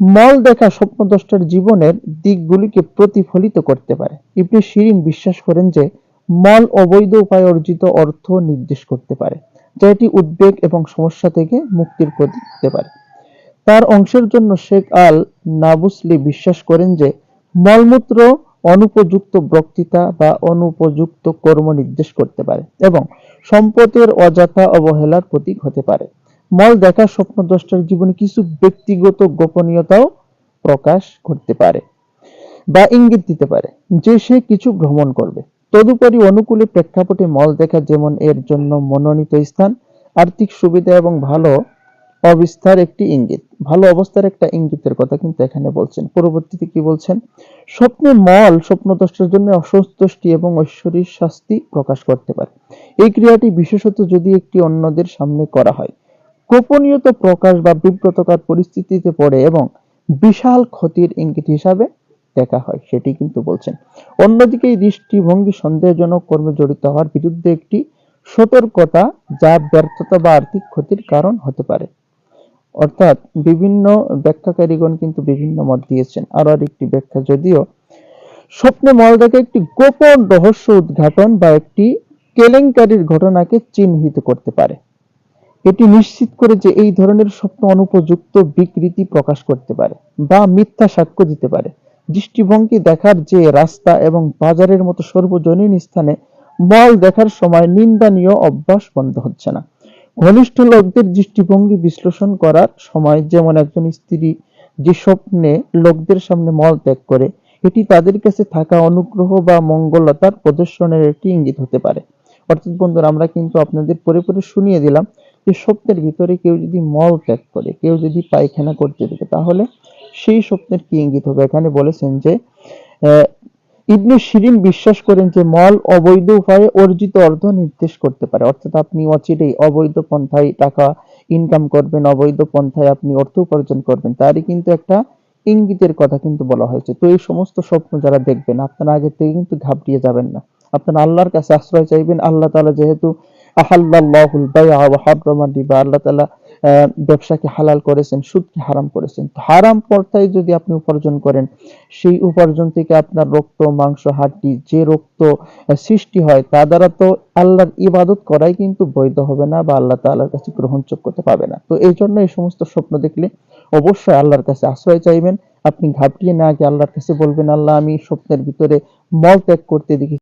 মল দেখা স্বপ্নদ্রষ্টার জীবনের দিকগুলিকে প্রতিফলিত করতে পারে। ইবনে শিরিন বিশ্বাস করেন যে, মল অবৈধ উপায়ে অর্জিত অর্থ নির্দেশ করতে পারে, যা এটি উদ্বেগ এবং সমস্যা থেকে মুক্তির প্রতীক হতে পারে। তার অংশের জন্য শেখ আল নাবুসলি বিশ্বাস করেন যে, মলমূত্র অনুপযুক্ত বক্তৃতা বা অনুপযুক্ত কর্ম নির্দেশ করতে পারে এবং সম্পদের অযথা অবহেলার প্রতীক হতে পারে। মল দেখা স্বপ্নদ্রষ্টার জীবনে কিছু ব্যক্তিগত গোপনীয়তাও প্রকাশ করতে পারে বা ইঙ্গিত দিতে পারে যে সে কিছু ভ্রমণ করবে। তদুপরি অনুকূলে প্রেক্ষাপটে মল দেখা যেমন এর জন্য মনোনীত স্থান, আর্থিক সুবিধা এবং ভালো অবস্থার একটি ইঙ্গিত। ভালো অবস্থার একটা ইঙ্গিতের কথা কিন্তু এখানে বলছেন। পরবর্তীতে কি বলছেন? স্বপ্নে মল স্বপ্নদ্রষ্টার জন্য অসন্তুষ্টি এবং ঐশ্বরিক শাস্তি প্রকাশ করতে পারে। এই ক্রিয়াটি বিশেষত যদি একটি অন্যদের সামনে করা হয় গোপনীয়তা প্রকাশ বা বিব্রতকর পরিস্থিতিতে পড়ে এবং বিশাল ক্ষতির ইঙ্গিত হিসাবে দেখা হয়, সেটি কিন্তু বলছেন। অন্যদিকে এই দৃষ্টিভঙ্গি সন্দেহজনক কর্মে জড়িত হওয়ার বিরুদ্ধে একটি সতর্কতা যা ব্যর্থতা বা আর্থিক ক্ষতির কারণ হতে পারে। অর্থাৎ বিভিন্ন ব্যাখ্যাকারীগণ কিন্তু বিভিন্ন মত দিয়েছেন। আরও আরেকটি ব্যাখ্যা, যদিও স্বপ্নে মল দেখা একটি গোপন রহস্য উদ্ঘাটন বা একটি কেলেঙ্কারির ঘটনাকে চিহ্নিত করতে পারে। এটি নিশ্চিত করে যে এই ধরনের স্বপ্ন অনুপযুক্ত বিকৃতি প্রকাশ করতে পারে বা মিথ্যা সাক্ষ্য দিতে পারে। দৃষ্টিভঙ্গি দেখার যে রাস্তা এবং বাজারের মতো সর্বজনীন স্থানে মল দেখার সময় নিন্দানীয় অভ্যাস বন্ধ হচ্ছে না। ঘনিষ্ঠ লোকদের দৃষ্টিভঙ্গি বিশ্লেষণ করার সময় যেমন একজন স্ত্রী যে স্বপ্নে লোকদের সামনে মল ত্যাগ করে, এটি তাদের কাছে থাকা অনুগ্রহ বা মঙ্গলতার প্রদর্শনের একটি ইঙ্গিত হতে পারে। অর্থাৎ বন্ধুরা, আমরা কিন্তু আপনাদের পরে পরে শুনিয়ে দিলাম যে স্বপ্নের ভিতরে কেউ যদি মল ত্যাগ করে, কেউ যদি পায়খানা করতে দেখে তাহলে সেই স্বপ্নের কি ইঙ্গিত হবে? এখানে বলেছেন যে ইবনে শিরিন বিশ্বাস করেন যে মল অবৈধ উপায়ে অর্জিত অর্থ নির্দেশ করতে পারে। অর্থাৎ আপনি অচিরেই অবৈধ পন্থায় টাকা ইনকাম করবেন, অবৈধ পন্থায় আপনি অর্থ উপার্জন করবেন। তারই কিন্তু একটা ইঙ্গিতের কথা কিন্তু বলা হয়েছে। তো এই সমস্ত স্বপ্ন যারা দেখবেন, আপনারা আগে থেকে কিন্তু ঘাবড়িয়ে যাবেন না। আপনারা আল্লাহর কাছে আশ্রয় চাইবেন। আল্লাহ তাআলা যেহেতু আহাল্লাহুল বাইআ ওয়া হাররামা রিবা। আল্লাহ তাআলা ব্যবসাকে হালাল করেছেন, সুদকে হারাম করেছেন। হারাম পন্থায় যদি আপনি উপার্জন করেন, সেই উপার্জন থেকে আপনার রক্ত, মাংস, হাড্ডি, যে রক্ত সৃষ্টি হয়, তা দ্বারা তো আল্লাহর ইবাদত করাই কিন্তু বৈধ হবে না বা আল্লাহ তাআলার কাছে গ্রহণযোগ্যতা পাবে না। তো এই জন্য এই সমস্ত স্বপ্ন দেখলে অবশ্যই আল্লাহর কাছে আশ্রয় চাইবেন। আপনি ঘাবড়িয়ে না গিয়ে আল্লাহর কাছে বলবেন, আল্লাহ, আমি স্বপ্নের ভিতরে মল ত্যাগ করতে দেখি